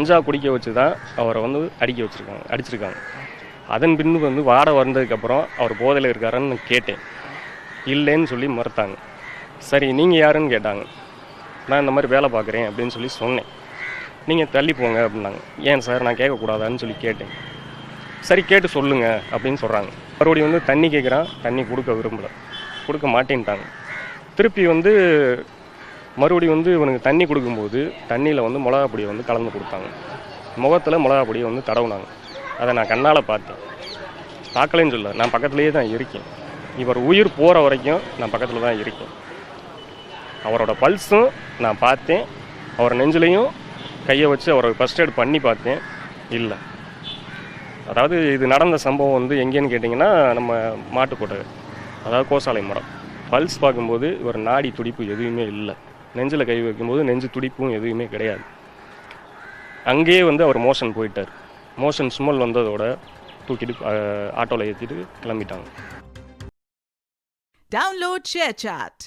கஞ்சா குடிக்க வச்சு தான் அவரை வந்து அடிக்க வச்சுருக்காங்க அடிச்சிருக்காங்க. அதன் பின்பு வந்து வாட வந்ததுக்கப்புறம் அவர் போதையில் இருக்காருன்னு கேட்டேன். இல்லைன்னு சொல்லி மறுத்தாங்க. சரி நீங்கள் யாருன்னு கேட்டாங்க. நான் இந்த மாதிரி வேலை பார்க்குறேன் அப்படின்னு சொல்லி சொன்னேன். நீங்கள் தள்ளி போங்க அப்படின்னாங்க. ஏன் சார் நான் கேட்கக்கூடாதான்னு சொல்லி கேட்டேன். சரி கேட்டு சொல்லுங்க அப்படின்னு சொல்கிறாங்க மறுபடியும் வந்து தண்ணி கேட்குறான் தண்ணி கொடுக்க விரும்பல. கொடுக்க மாட்டேன்ட்டாங்க. திருப்பி வந்து மறுபடியும் வந்து இவனுக்கு தண்ணி கொடுக்கும்போது தண்ணியில் வந்து மிளகா பொடியை வந்து கலந்து கொடுத்தாங்க. முகத்தில் மிளகா பொடியை வந்து தடவுனாங்க. அதை நான் கண்ணால் பார்த்தேன். பார்க்கலன்னு சொல்ல நான் பக்கத்துலேயே தான் இருக்கேன். இவர் உயிர் போகிற வரைக்கும் நான் பக்கத்தில் தான் இருக்கேன். அவரோட பல்ஸும் நான் பார்த்தேன். அவர் நெஞ்சிலையும் கையை வச்சு அவரை ஃபஸ்ட் எய்ட் பண்ணி பார்த்தேன். இல்லை. அதாவது இது நடந்த சம்பவம் வந்து எங்கேன்னு கேட்டிங்கன்னா நம்ம மாட்டுக்கோட்டை அதாவது கோசாலை மரம். பல்ஸ் பார்க்கும்போது ஒரு நாடி துடிப்பு எதுவுமே இல்லை. நெஞ்சில் கை வைக்கும்போது நெஞ்சு துடிப்பும் எதுவுமே கிடையாது. அங்கேயே வந்து அவர் மோஷன் போயிட்டார். மோஷன் ஸ்மெல் வந்ததோட தூக்கிட்டு ஆட்டோவில் ஏற்றிட்டு கிளம்பிட்டாங்க. Download share chat